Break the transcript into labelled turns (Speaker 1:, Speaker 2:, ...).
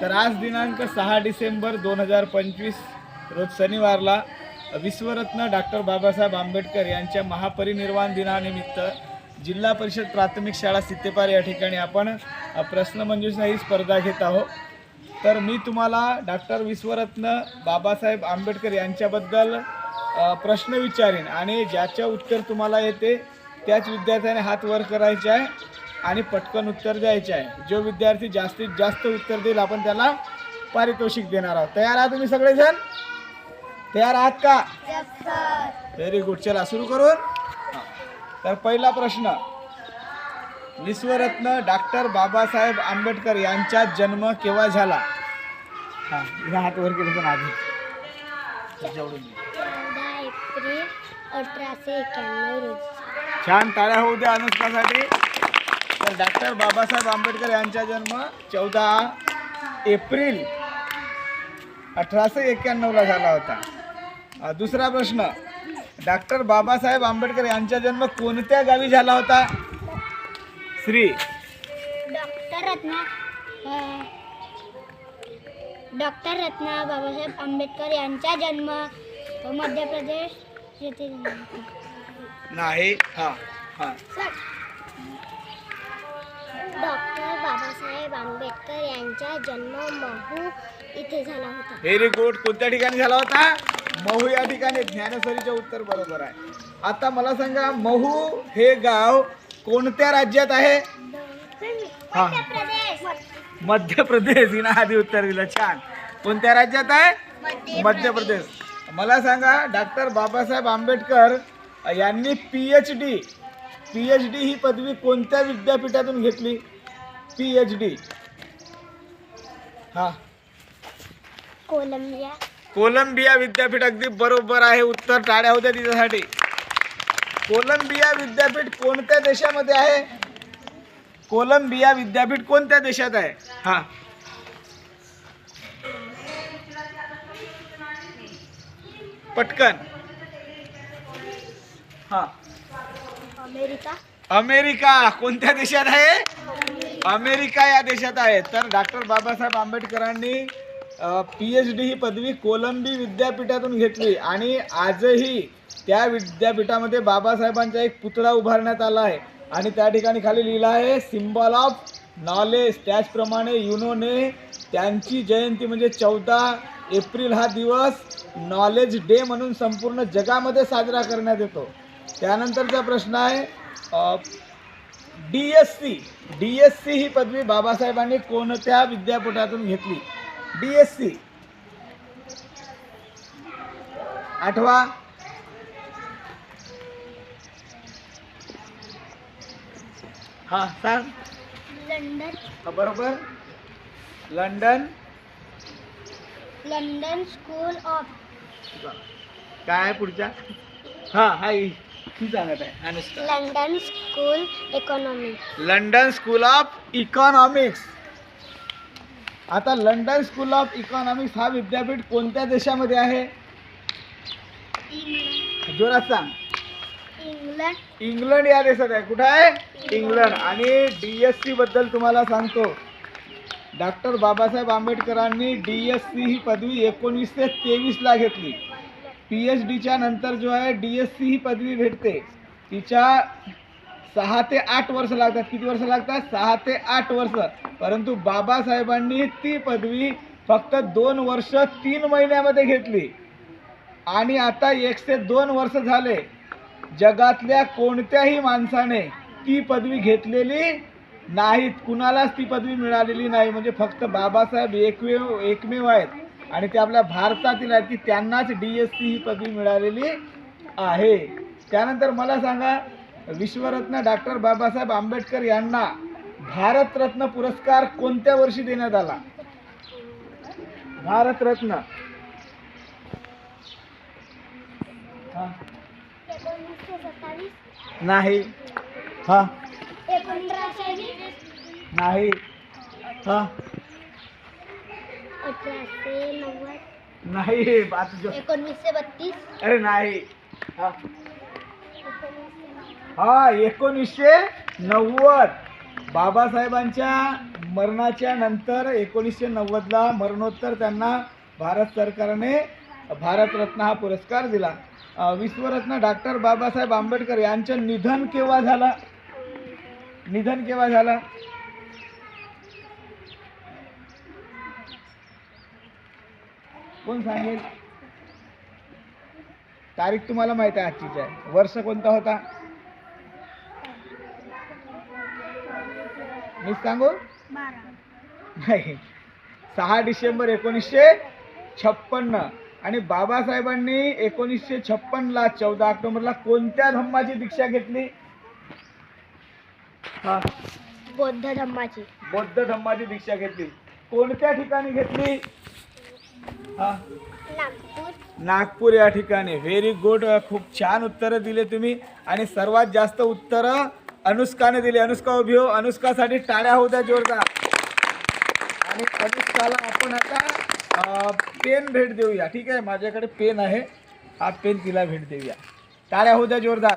Speaker 1: तर आज दिनांक सहा डिसेंबर दोन हजार पंचवीस रोज शनिवारला विश्वरत्न डॉक्टर बाबासाहेब आंबेडकर यांच्या महापरिनिर्वाण दिनानिमित्त जिल्हा परिषद प्राथमिक शाळा सित्तेपार या ठिकाणी आपण प्रश्नमंजुषा ही स्पर्धा घेत आहोत. तर मी तुम्हाला डॉक्टर विश्वरत्न बाबासाहेब आंबेडकर यांच्याबद्दल प्रश्न विचारेन आणि ज्याच्या उत्तर तुम्हाला येते त्याच विद्यार्थ्याने हात वर करायचे आहे. आणि पटकन उत्तर द्यायचे आहे. जो विद्यार्थी जास्तीत जास्त उत्तर देईल आपण त्याला पारितोषिक देणार आहोत. तयार आहात तुम्ही सगळेजण? तयार आहात का? व्हेरी गुड चला सुरू करून. तर पहिला प्रश्न. विश्वरत्न डॉक्टर बाबासाहेब आंबेडकर यांचा जन्म केव्हा झाला? हा हात वर केले पण आधी.
Speaker 2: एप्रिल अठराशे एक्याण्णव रोजी.
Speaker 1: छान टाळ्या होऊ द्या अनुष्कासाठी. तर डॉक्टर बाबासाहेब आंबेडकर यांचा जन्म चौदा एप्रिल अठराशे एक्क्याण्णवला झाला होता. दुसरा प्रश्न डॉक्टर बाबासाहेब आंबेडकर यांचा जन्म कोणत्या गावी झाला होता? श्री
Speaker 2: डॉक्टर रत्ना डॉक्टर रत्ना बाबासाहेब आंबेडकर यांचा जन्म मध्य प्रदेश येथे.
Speaker 1: नाही हा हा.
Speaker 2: डॉक्टर बाबासाहेब आंबेडकर यांचा जन्म महू इथे झाला होता.
Speaker 1: व्हेरी गुड कोणत्या ठिकाणी झाला होता? महू या ठिकाणी. ज्ञानेश्वरीचे उत्तर बरोबर आहे. आता मला सांगा महू हे गाव कोणत्या राज्यात आहे? हा.
Speaker 2: मध्य प्रदेश
Speaker 1: मध्य प्रदेश हिनं आधी उत्तर दिलं. छान. कोणत्या राज्यात आहे? मध्य प्रदेश मला सांगा डॉक्टर बाबासाहेब आंबेडकर यांनी P H D P H D ही पदवी कोणत्या विद्यापीठातून घेतली? पी एच डी हा.
Speaker 2: कोलंबिया.
Speaker 1: कोलंबिया विद्यापीठ अगदी बरोबर आहे. उत्तर टाळ्या होत्या तिच्यासाठी. कोलंबिया विद्यापीठ कोणत्या देशामध्ये आहे? कोलंबिया विद्यापीठ कोणत्या देशात आहे? हा. पटकन. हा.
Speaker 2: अमेरिका?
Speaker 1: अमेरिका. कोणत्या देशात आहे? अमेरिका या देशात आहे. तर डॉक्टर बाबासाहेब आंबेडकरांनी पी एच डी ही पदवी कोलंबी विद्यापीठातून घेतली. आणि आजही त्या विद्यापीठामध्ये बाबासाहेबांचा एक पुतळा उभारण्यात आला आहे. आणि त्या ठिकाणी खाली लिहिलं आहे सिम्बॉल ऑफ नॉलेज. त्याचप्रमाणे युनोने त्यांची जयंती म्हणजे चौदा एप्रिल हा दिवस नॉलेज डे म्हणून संपूर्ण जगामध्ये साजरा करण्यात येतो. त्यानंतरचा प्रश्न आहे D S C D S C ही पदवी बाबासाहेबांनी कोणत्या विद्यापीठातून घेतली? डी एस सी आठवा. हा सांग.
Speaker 2: लंडन.
Speaker 1: हा, बरोबर. लंडन.
Speaker 2: लंडन स्कूल ऑफ
Speaker 1: काय पुढच्या? हा हा ही सांगत आहे? Anushka.
Speaker 2: London School Economy.
Speaker 1: London School of Economics. आता लंडन स्कूल ऑफ इकॉनॉमिक्स हा विद्यापीठ कोणत्या देशामध्ये आहे? जोरात सांग.
Speaker 2: इंग्लंड.
Speaker 1: इंग्लंड या देशात आहे. कुठं आहे? इंग्लंड. आणि डी एस सी बद्दल तुम्हाला सांगतो. डॉक्टर बाबासाहेब आंबेडकरांनी डी एस सी ही पदवी एकोणीसशे तेवीसला घेतली. पी एच डीच्या नंतर जो आहे डी एस सी ही पदवी भेटते. तिच्या सहा ते आठ वर्ष लागतात. किती वर्ष लागतात? सहा ते आठ वर्ष. परंतु बाबासाहेबांनी ती पदवी फक्त दोन वर्ष तीन महिन्यामध्ये घेतली. आणि आता एकशे दोन वर्ष झाले. जगातल्या कोणत्याही माणसाने ती पदवी घेतलेली नाहीत. कुणालाच ती पदवी मिळालेली नाही. म्हणजे फक्त बाबासाहेब एकमेव एकमेव आहेत. आणि ते आपल्या भारतातील आहेत की त्यांनाच डी एस सी ही पदवी मिळालेली आहे. त्यानंतर मला सांगा विश्वरत्न डॉक्टर बाबासाहेब आंबेडकर यांना भारतरत्न पुरस्कार कोणत्या वर्षी देण्यात आला? भारतरत्न. हा. नाही. हा. नाही. हा.
Speaker 2: अठराशे नव्वद.
Speaker 1: नाही आता जो-
Speaker 2: एकोणवीसशे बत्तीस.
Speaker 1: अरे नाही. हा.
Speaker 2: एकोणीसशे
Speaker 1: हा एकोणीसशे नव्वद. बाबासाहेबांच्या मरणाच्या नंतर एकोणीसशे नव्वदला मरणोत्तर त्यांना भारत सरकारने भारतरत्न हा पुरस्कार दिला. अ, विश्वरत्न डॉक्टर बाबासाहेब आंबेडकर यांचं निधन केव्हा झालं? निधन केव्हा झालं? कोण सांगेल? तारीख तुम्हाला माहिती आहे आजचीच आहे. वर्ष कोणता होता? मी सांगू? नाही. सहा डिसेंबर एकोणीसशे छप्पन्न. आणि बाबासाहेबांनी एकोणीसशे छप्पनला चौदा ऑक्टोबरला कोणत्या धम्माची दीक्षा घेतली? हा.
Speaker 2: बौद्ध धम्माची.
Speaker 1: बौद्ध धम्माची दीक्षा घेतली. कोणत्या ठिकाणी घेतली? हा
Speaker 2: नागपूर
Speaker 1: या ठिकाणी. व्हेरी गुड खूप छान उत्तरं दिले तुम्ही. आणि सर्वात जास्त उत्तरं अनुष्काने दिली. अनुष्का उभी हो. अनुष्कासाठी टाळ्या होऊ द्या जोरदार. आणि अनुष्काला आपण आता पेन भेट देऊया. ठीक आहे? माझ्याकडे पेन आहे. हा पेन तिला भेट देऊया. टाळ्या होऊ द्या जोरदार.